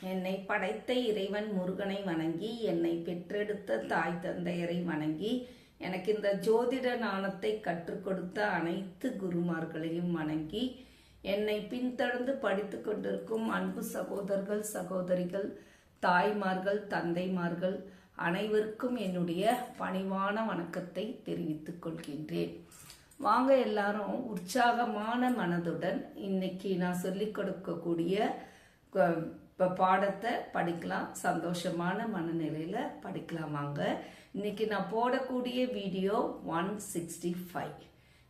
என்னை படைத்த இறைவன் முருகனை வணங்கி என்னை பெற்றெடுத்த தாய் தந்தையரை வணங்கி எனக்கு இந்த ஜோதிட நாணத்தை கற்றுக் கொடுத்த அனைத்து குருமார்களையும் வணங்கி என்னை பின்தொடர்ந்து படித்து கொண்டிருக்கும் அன்பு சகோதரர்கள் சகோதரிகள் தாய்மார்கள் தந்தைமார்கள் அனைவருக்கும் என்னுடைய பணிவான வணக்கத்தை தெரிவித்துக் கொள்கின்றேன். வாங்க எல்லாரும் உற்சாகமான மனதுடன் இன்னைக்கு நான் சொல்லிக் கொடுக்கக்கூடிய இப்போ பாடத்தை படிக்கலாம். சந்தோஷமான மனநிலையில் படிக்கலாம் வாங்க இன்னைக்கு நான் போடக்கூடிய video one sixty five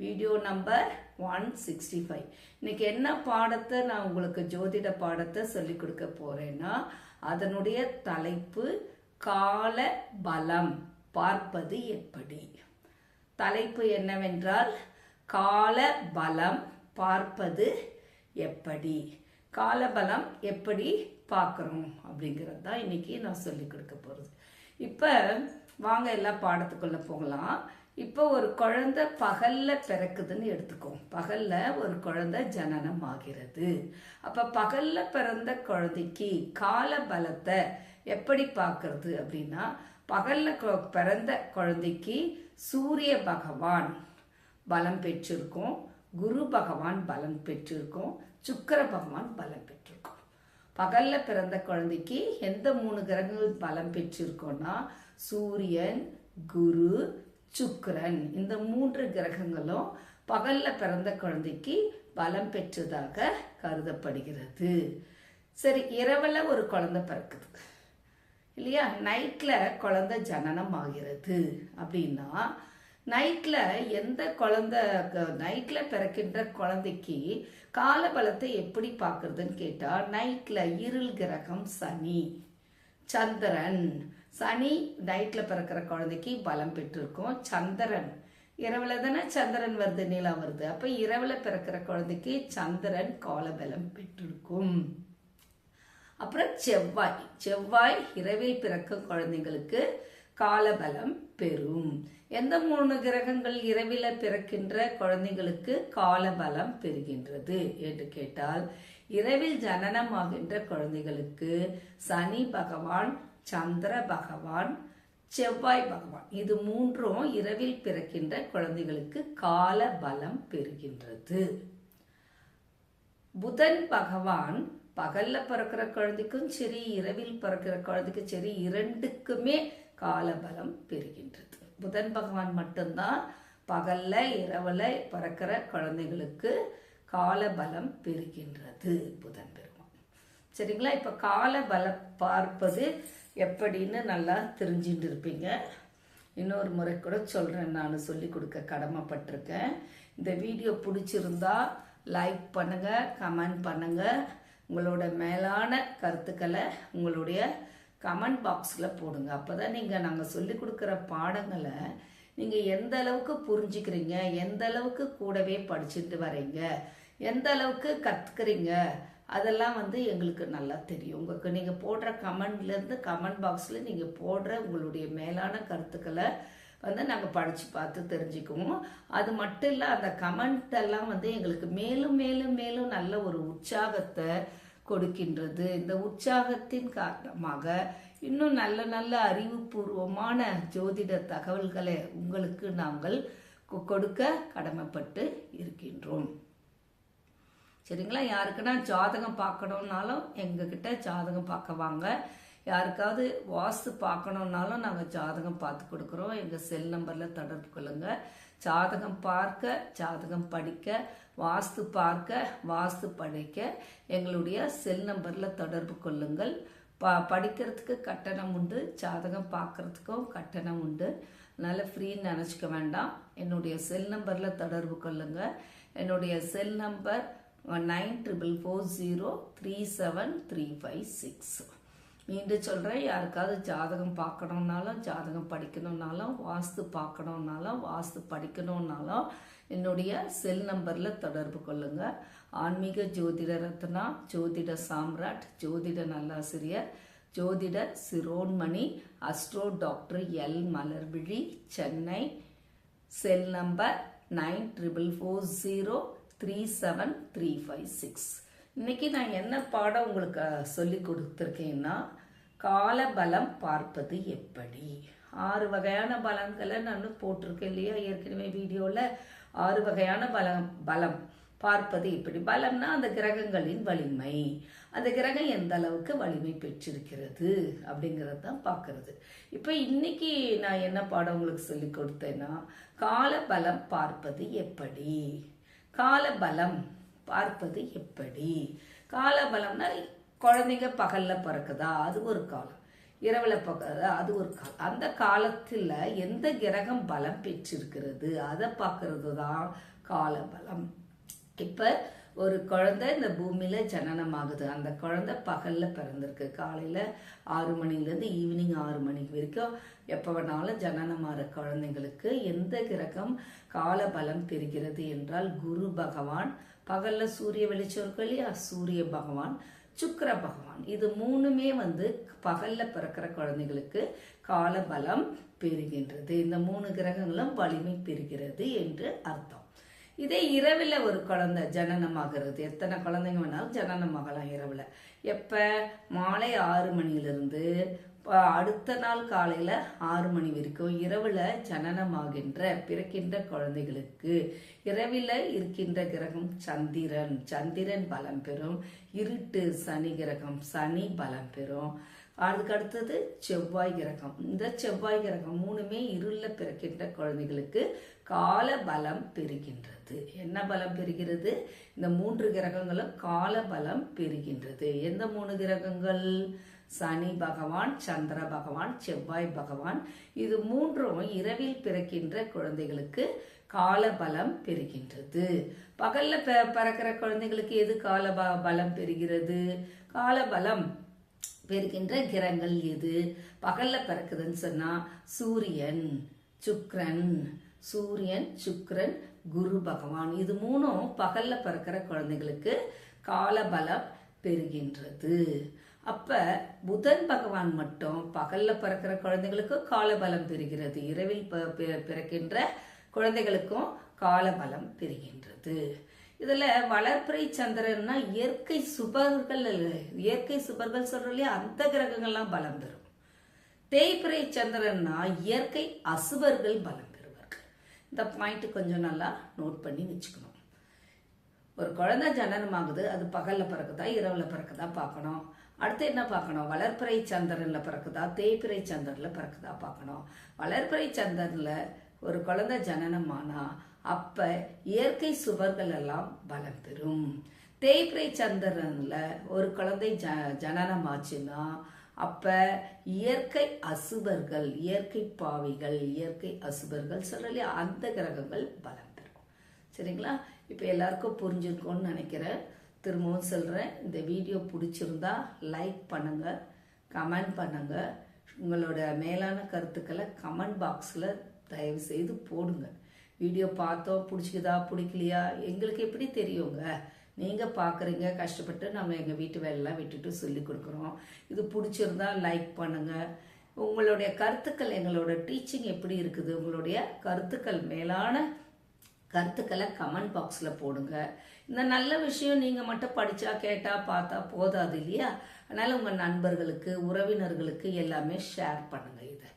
video number one sixty five இன்னைக்கு என்ன பாடத்தை நான் உங்களுக்கு ஜோதிட பாடத்தை சொல்லிக் கொடுக்க போறேன்னா அதனுடைய தலைப்பு கால பலம். பார்ப்பது எப்படி? தலைப்பு என்னவென்றால் கால பலம் பார்ப்பது எப்படி? காலபலம் எப்படி பார்க்குறோம் அப்படிங்கிறது தான் இன்னைக்கு நான் சொல்லி கொடுக்க போகிறது இப்போ வாங்க எல்லாம் பாடத்துக்குள்ளே போகலாம். இப்போ ஒரு குழந்தை பகல்ல பிறக்குதுன்னு எடுத்துக்கோம். பகல்ல ஒரு குழந்தை ஜனனம் ஆகிறது. அப்போ பகல்ல பிறந்த குழந்தைக்கு கால பலத்தை எப்படி பார்க்கறது அப்படின்னா பகல்ல பிறந்த குழந்தைக்கு சூரிய பகவான் பலம் பெற்றிருக்கும் குரு பகவான் பலம் பெற்றிருக்கும் சுக்கர பகவான் பலம் பெற்றிருக்கோம் பகல்ல பிறந்த குழந்தைக்கு எந்த மூணு கிரகங்கள் பலம் பெற்றிருக்கோம்னா சூரியன் குரு சுக்கரன். இந்த மூன்று கிரகங்களும் பகல்ல பிறந்த குழந்தைக்கு பலம் பெற்றதாக கருதப்படுகிறது. சரி இரவில் ஒரு குழந்தை பிறக்குது. இல்லையா? நைட்ல குழந்தை ஜனனம் ஆகிறது அப்படின்னா நைட்டில் எந்த குழந்தை நைட்டில் பிறக்கின்ற குழந்தைக்கு காலபலத்தை எப்படி பார்க்கறதுன்னு கேட்டால் நைட்டில் இருள் கிரகம் சனி சந்திரன். சனி நைட்டில் பிறக்கிற குழந்தைக்கு பலம் பெற்றிருக்கும். சந்திரன் இரவுல தானே சந்திரன் வருது நிலா வருது. அப்ப இரவுல பிறக்கிற குழந்தைக்கு சந்திரன் காலபலம் பெற்றிருக்கும். அப்புறம் செவ்வாய். செவ்வாய் இரவில் பிறக்கும் குழந்தைங்களுக்கு காலபலம் பெறும். எந்த மூணு கிரகங்கள் இரவில் பிறக்கின்ற குழந்தைங்களுக்கு காலபலம் பெறுகின்றது என்று கேட்டால் இரவில் ஜனனமாகின்ற குழந்தைகளுக்கு சனி பகவான் சந்திர பகவான் செவ்வாய் பகவான் இது மூன்றும் இரவில் பிறக்கின்ற குழந்தைகளுக்கு கால பலம் பெறுகின்றது. புதன் பகவான் பகல்ல பிறக்கிற குழந்தைக்கும் சரி இரவில் பிறக்கிற குழந்தைக்கும் சரி இரண்டுக்குமே காலபலம் பெறுகின்றது. புதன் பகவான் மட்டும்தான் பகல்ல இரவுல பிறக்கிற குழந்தைகளுக்கு காலபலம் பெறுகின்றது புதன் பெருமான். சரிங்களா? இப்ப காலபலம் பார்ப்பது எப்படின்னு நல்லா தெரிஞ்சுட்டு இருப்பீங்க இன்னொரு முறை கூட சொல்கிறேன் நான் சொல்லி கொடுக்க கடமைப்பட்டிருக்கேன். இந்த வீடியோ பிடிச்சிருந்தா லைக் பண்ணுங்க கமெண்ட் பண்ணுங்க. உங்களோட மேலான கருத்துக்களை உங்களுடைய கமெண்ட் பாக்ஸில் போடுங்க. அப்போ தான் நீங்கள் நாங்கள் சொல்லி கொடுக்குற பாடங்களை நீங்கள் எந்த அளவுக்கு புரிஞ்சுக்கிறீங்க எந்த அளவுக்கு கூடவே படிச்சுட்டு வரீங்க எந்த அளவுக்கு கற்றுக்குறீங்க அதெல்லாம் வந்து எங்களுக்கு நல்லா தெரியும். உங்களுக்கு நீங்கள் போடுற கமெண்ட்லேருந்து கமெண்ட் பாக்ஸில் நீங்கள் போடுற உங்களுடைய மேலான கருத்துக்களை வந்து நாங்கள் படித்து பார்த்து தெரிஞ்சுக்குவோம். அது மட்டும் இல்லை அந்த கமெண்ட் எல்லாம் வந்து எங்களுக்கு மேலும் மேலும் மேலும் நல்ல ஒரு உற்சாகத்தை கொடுக்கின்றது. இந்த உற்சாகத்தின் காரணமாக இன்னும் நல்ல நல்ல அறிவுபூர்வமான ஜோதிட தகவல்களை உங்களுக்கு நாங்கள் கொ- கொடுக்க கடமைப்பட்டு இருக்கின்றோம். சரிங்களா? யாருக்குன்னா ஜாதகம் பார்க்கணுன்னாலும் எங்ககிட்ட ஜாதகம் பார்க்க வாங்க. யாருக்காவது வாஸ்து பார்க்கணுன்னாலும் நாங்கள் ஜாதகம் பார்த்து கொடுக்குறோம். எங்கள் செல் நம்பரில் தொடர்பு கொள்ளுங்க. ஜாதகம் பார்க்க ஜாதகம் படிக்க வாஸ்து பார்க்க வாஸ்து படிக்க எங்களுடைய செல் நம்பரில் தொடர்பு கொள்ளுங்கள். ப படிக்கிறதுக்கு கட்டணம் உண்டு ஜாதகம் பார்க்கறதுக்கும் கட்டணம் உண்டு. அதனால் ஃப்ரீன்னு நினச்சிக்க வேண்டாம். என்னுடைய செல் நம்பரில் தொடர்பு கொள்ளுங்க. என்னுடைய cell number nine triple four zero three seven three five six. மீண்டும் சொல்கிறேன் யாருக்காவது ஜாதகம் பார்க்கணுன்னாலும் ஜாதகம் படிக்கணுன்னாலும் வாஸ்து பார்க்கணுன்னாலும் வாஸ்து படிக்கணுன்னாலும் என்னுடைய செல் நம்பரில் தொடர்பு கொள்ளுங்கள் ஆன்மீக ஜோதிட ரத்னா ஜோதிட சாம்ராட் ஜோதிட நல்லாசிரியர் ஜோதிட Shiromani astro doctor L Malarvizhi Chennai cell number nine triple four zero three seven three five six இன்னைக்கு நான் என்ன பாடம் உங்களுக்கு சொல்லி கொடுத்துருக்கேன்னா கால பலம் பார்ப்பது எப்படி? ஆறு வகையான பலங்களை நான் போட்டிருக்கேன் இல்லையா? ஏற்கனவே வீடியோவில் ஆறு வகையான பலம் பலம் பார்ப்பது எப்படி? பலம்னா அந்த கிரகங்களின் வலிமை. அந்த கிரகம் எந்த அளவுக்கு வலிமை பெற்றிருக்கிறது அப்படிங்கிறது தான் பார்க்கறது. இப்போ இன்னைக்கு நான் என்ன பாடம் உங்களுக்கு சொல்லி கொடுத்தேன்னா கால பலம் பார்ப்பது எப்படி? கால பலம் பார்ப்பது எப்படி? கால பலம்னா குழந்தைங்க பகல்ல பிறக்குதா? அது ஒரு காலம். இரவுல பிறக்குதா? அது ஒரு காலம். அந்த காலத்துல எந்த கிரகம் பலம் பெற்றிருக்கிறது? அதை பார்க்கறது தான் கால பலம் இப்ப ஒரு குழந்தை இந்த பூமியில ஜனனமாகுது. அந்த குழந்தை பகல்ல பிறந்திருக்கு. காலையில ஆறு மணிலேருந்து ஈவினிங் ஆறு மணிக்கு வரைக்கும் எப்போ வேணாலும் ஜனனமாகிற குழந்தைங்களுக்கு எந்த கிரகம் கால பலம் பெறுகிறது என்றால் குரு பகவான் பகல்ல சூரிய வெளிச்சம் இருக்கு இல்லையா? சூரிய பகவான் சுக்கிர பகவான். இது மூணுமே வந்து பகல்ல பிறக்கிற குழந்தைகளுக்கு கால பலம் பெறுகின்றது. இந்த மூணு கிரகங்களும் வலிமை பெறுகிறது என்று அர்த்தம். இதே இரவில் ஒரு குழந்தை ஜனனமாகிறது. எத்தனை குழந்தைங்க வேணாலும் ஜனனமாகலாம் இரவில். எப்போ? மாலை ஆறு மணிலிருந்து அடுத்த நாள் காலையில் ஆறு மணி வரைக்கும் இரவில் ஜனனமாகின்ற பிறக்கின்ற குழந்தைகளுக்கு இரவில் இருக்கின்ற கிரகம் சந்திரன். சந்திரன் பலம் பெறும். இருட்டு சனி கிரகம் சனி பலம் பெறும். அதுக்கு அடுத்தது செவ்வாய் கிரகம். இந்த செவ்வாய் கிரகம் மூணுமே இருளில் பிறக்கின்ற குழந்தைகளுக்கு கால பலம் பெறுகின்றது. என்ன பலம் பெறுகிறது? இந்த மூன்று கிரகங்களும் கால பலம் பெறுகின்றது. எந்த மூணு கிரகங்கள்? சனி பகவான் சந்திர பகவான் செவ்வாய் பகவான் இது மூன்றும் இரவில் பிறக்கின்ற குழந்தைகளுக்கு கால பலம் பெறுகின்றது. பகல்ல ப- பிறக்கிற குழந்தைகளுக்கு எது கால ப- பலம் பெறுகிறது? கால பலம் பெறுகின்ற கிரகங்கள் எது? பகல்ல பிறக்குதுன்னு சொன்னா சூரியன் சுக்ரன் சூரியன் சுக்ரன் குரு பகவான். இது மூணும் பகல்ல பிறக்கிற குழந்தைகளுக்கு கால பலம் பெறுகின்றது. அப்ப புதன் பகவான் மட்டும் பகல்ல பிறக்கிற குழந்தைகளுக்கு காலபலம் பெறுகிறது. இரவில் ப- பிறக்கின்ற குழந்தைகளுக்கும் கால பலம் பெறுகின்றது. இதுல வளர்ப்பிறை சந்திரன்னா இயற்கை சுபர்கள் இயற்கை சுபர்கள் சொல்றோம் இல்லையா? அந்த கிரகங்கள்லாம் பலம் பெறும். தேய்பிறை சந்திரன்னா இயற்கை அசுபர்கள் பலம் பெறுவார்கள். இந்த பாயிண்ட் கொஞ்சம் நல்லா நோட் பண்ணி வச்சுக்கணும். ஒரு குழந்தை ஜனனமாகுது அது பகல்ல பிறக்குதா இரவுல பிறக்குதா பார்க்கணும். அடுத்து என்ன பார்க்கணும்? வளர்ப்பிறை சந்திரனில் பிறக்குதா? தேய்பிறை சந்திரனில் பிறக்குதா பார்க்கணும். வளர்ப்பிறை சந்திரனில் ஒரு குழந்தை ஜனனமானா அப்போ இயற்கை சுவர்கள் எல்லாம் பலம் பெறும். தேய்பிறை சந்திரனில் ஒரு குழந்தை ஜ ஜனனமாச்சுன்னா அப்போ இயற்கை அசுபர்கள் இயற்கை பாவிகள் இயற்கை அசுபர்கள் சொல்லலையா அந்த கிரகங்கள் பலம் பெறும். சரிங்களா? இப்போ எல்லாருக்கும் புரிஞ்சிருக்கோன்னு நினைக்கிறேன். திரும்பவும் சொல்கிறேன் இந்த வீடியோ பிடிச்சிருந்தா லைக் பண்ணுங்கள் கமெண்ட் பண்ணுங்கள் உங்களோட மேலான கருத்துக்களை கமெண்ட் பாக்ஸில் தயவு செய்து போடுங்க. வீடியோ பார்த்தோம் பிடிச்சிக்குதா பிடிக்கலையா? எங்களுக்கு எப்படி தெரியுங்க? நீங்கள் பார்க்குறீங்க கஷ்டப்பட்டு நம்ம எங்கள் வீட்டு வேலையெல்லாம் விட்டுட்டு சொல்லி கொடுக்குறோம். இது பிடிச்சிருந்தா லைக் பண்ணுங்கள் உங்களுடைய கருத்துக்கள் எங்களோட டீச்சிங் எப்படி இருக்குது? உங்களுடைய கருத்துக்கள் மேலான கருத்துக்களை கமெண்ட் பாக்ஸில் போடுங்க. இந்த நல்ல விஷயம் நீங்கள் மட்டும் படித்தா கேட்டால் பார்த்தா போதாது இல்லையா? அதனால் உங்கள் நண்பர்களுக்கு உறவினர்களுக்கு எல்லாமே ஷேர் பண்ணுங்கள் இதை.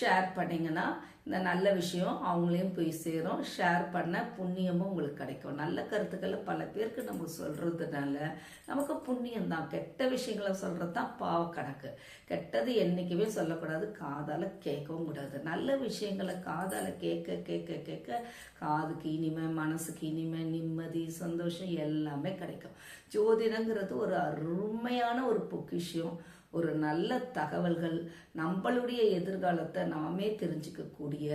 ஷேர் பண்ணிங்கன்னா இந்த நல்ல விஷயம் அவங்களையும் போய் சேரும். ஷேர் பண்ண புண்ணியமும் உங்களுக்கு கிடைக்கும். நல்ல கருத்துக்களை பல பேருக்கு நம்ம சொல்கிறதுனால நமக்கு புண்ணியம் தான். கெட்ட விஷயங்களை சொல்கிறது தான் பாவ கணக்கு. கெட்டது என்றைக்குமே சொல்லக்கூடாது. காதால் கேட்கவும் கூடாது. நல்ல விஷயங்களை காதால் கேட்க கேட்க கேட்க காதுக்கு இனிமை மனசுக்கு இனிமை நிம்மதி சந்தோஷம் எல்லாமே கிடைக்கும். ஜோதிடங்கிறது ஒரு அருமையான ஒரு பொக்கிஷம். ஒரு நல்ல தகவல்கள் நம்மளுடைய எதிர்காலத்தை நாமே தெரிஞ்சுக்கக்கூடிய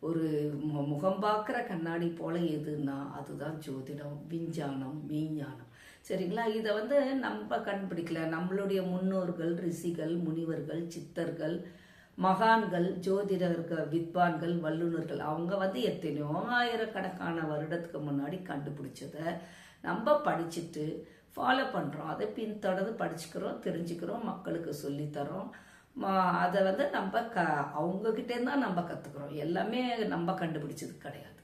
ஒரு மு- முகம் பார்க்குற கண்ணாடி போல எதுன்னா அதுதான் ஜோதிடம் விஞ்ஞானம் மெய்ஞானம் சரிங்களா? இதை வந்து நம்ம கண்டுபிடிக்கல. நம்மளுடைய முன்னோர்கள் ரிஷிகள் முனிவர்கள் சித்தர்கள் மகான்கள் ஜோதிடர்கள் வித்வான்கள் வல்லுநர்கள் அவங்க வந்து எத்தனையோ ஆயிரக்கணக்கான வருடத்துக்கு முன்னாடி கண்டுபிடிச்சதை நம்ம படிச்சுட்டு ஃபாலோ பண்ணுறோம் அதை பின்தொடர்ந்து படிச்சுக்கிறோம் தெரிஞ்சுக்கிறோம் மக்களுக்கு சொல்லித்தரோம். அதை வந்து நம்ம க அவங்கக்கிட்டேருந்து தான் நம்ம கற்றுக்குறோம் எல்லாமே நம்ம கண்டுபிடிச்சது கிடையாது.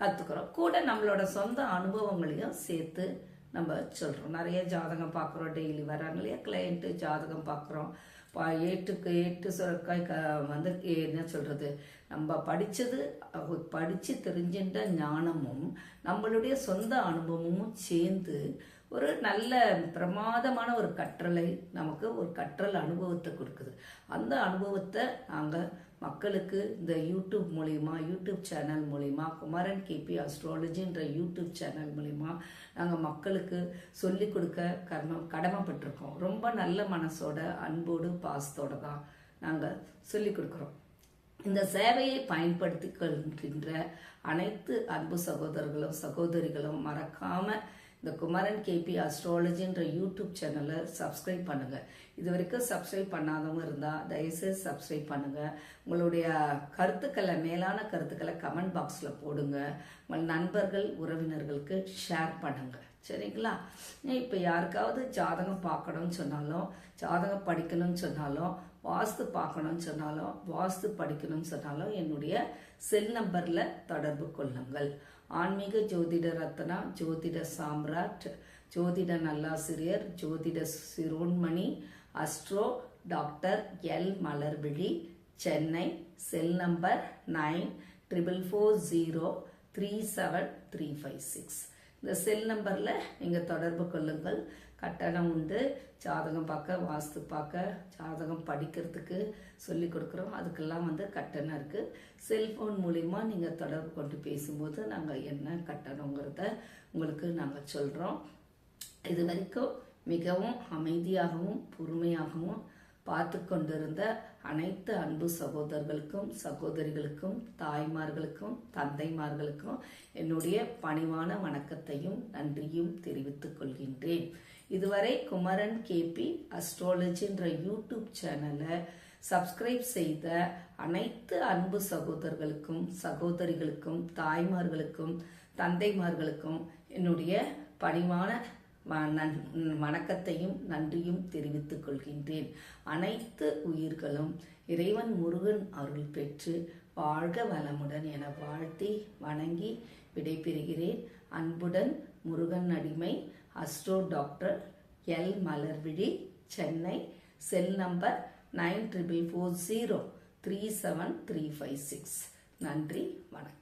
கற்றுக்குறோம் கூட நம்மளோட சொந்த அனுபவங்களையும் சேர்த்து நம்ம சொல்கிறோம் நிறைய ஜாதகம் பார்க்குறோம். டெய்லி வராங்க இல்லையா? கிளையண்ட்டு ஜாதகம் பார்க்குறோம். பா ஏட்டுக்கு ஏட்டு சுரக்காய் க வந்து என்ன சொல்கிறது நம்ம படித்தது படித்து தெரிஞ்சின்ற ஞானமும் நம்மளுடைய சொந்த அனுபவமும் சேர்ந்து ஒரு நல்ல பிரமாதமான ஒரு கற்றலை நமக்கு ஒரு கற்றல் அனுபவத்தை கொடுக்குது. அந்த அனுபவத்தை நாங்கள் மக்களுக்கு இந்த யூடியூப் மூலிமா யூடியூப் சேனல் மூலிமா குமரன் கேபி அஸ்ட்ராலஜின்ற யூடியூப் சேனல் மூலிமா நாங்கள் மக்களுக்கு சொல்லி கொடுக்க கர்மம் கடமைப்பட்டிருக்கோம். ரொம்ப நல்ல மனசோட அன்போடு பாசத்தோடு தான் நாங்கள் சொல்லி கொடுக்குறோம். இந்த சேவையை பயன்படுத்தி கொள்கின்ற அனைத்து அன்பு சகோதரர்களும் சகோதரிகளும் மறக்காமல் இந்த குமரன் கேபி அஸ்ட்ராலஜின்ற யூடியூப் சேனலை சப்ஸ்கிரைப் பண்ணுங்க. இது வரைக்கும் சப்ஸ்கிரைப் பண்ணாதவங்க இருந்தால் தயவுசெய்து சப்ஸ்கிரைப் பண்ணுங்க. உங்களுடைய கருத்துக்களை மேலான கருத்துக்களை கமெண்ட் பாக்ஸில் போடுங்க. உங்கள் நண்பர்கள் உறவினர்களுக்கு ஷேர் பண்ணுங்க. சரிங்களா? இப்போ யாருக்காவது ஜாதகம் பார்க்கணும்னு சொன்னாலும் ஜாதகம் படிக்கணும்னு சொன்னாலும் வாஸ்து பார்க்கணும்னு சொன்னாலும் வாஸ்து படிக்கணும்னு சொன்னாலும் என்னுடைய செல் நம்பரில் தொடர்பு கொள்ளுங்கள். ஆன்மீக ஜோதிட ரத்னா ஜோதிட சாம்ராட் ஜோதிட நல்லாசிரியர் ஜோதிட Shiromani astro doctor L. Malarvizhi Chennai cell number nine triple four zero three seven three five six. இந்த செல் நம்பரில் நீங்கள் தொடர்பு கொள்ளுங்கள். கட்டணம் உண்டு. ஜாதகம் பார்க்க வாஸ்து பார்க்க ஜாதகம் படிக்கிறதுக்கு சொல்லி கொடுக்குறோம். அதுக்கெல்லாம் வந்து கட்டணம் இருக்குது செல்ஃபோன் மூலிமா நீங்கள் தொடர்பு கொண்டு பேசும்போது நாங்கள் என்ன கட்டணங்கிறத உங்களுக்கு நாங்கள் சொல்கிறோம் இது வரைக்கும் மிகவும் அமைதியாகவும் பொறுமையாகவும் பார்த்து கொண்டிருந்த அனைத்து அன்பு சகோதரர்களுக்கும் சகோதரிகளுக்கும் தாய்மார்களுக்கும் தந்தைமார்களுக்கும் என்னுடைய பணிவான வணக்கத்தையும் நன்றியும் தெரிவித்துக் கொள்கின்றேன். இதுவரை குமரன் கேபி அஸ்ட்ராலஜின்ற யூடியூப் சேனலை சப்ஸ்கிரைப் செய்த அனைத்து அன்பு சகோதரர்களுக்கும் சகோதரிகளுக்கும் தாய்மார்களுக்கும் தந்தைமார்களுக்கும் என்னுடைய பணிவான வ- நன்- வணக்கத்தையும் நன்றியும் தெரிவித்துக் கொள்கின்றேன். அனைத்து உயிர்களும் இறைவன் முருகன் அருள் பெற்று வாழ்க வளமுடன் என வாழ்த்தி வணங்கி விடைபெறுகிறேன். அன்புடன் முருகன் அடிமை astro doctor L Malarvizhi Chennai cell number nine triple four zero three seven three five six. நன்றி வணக்கம்.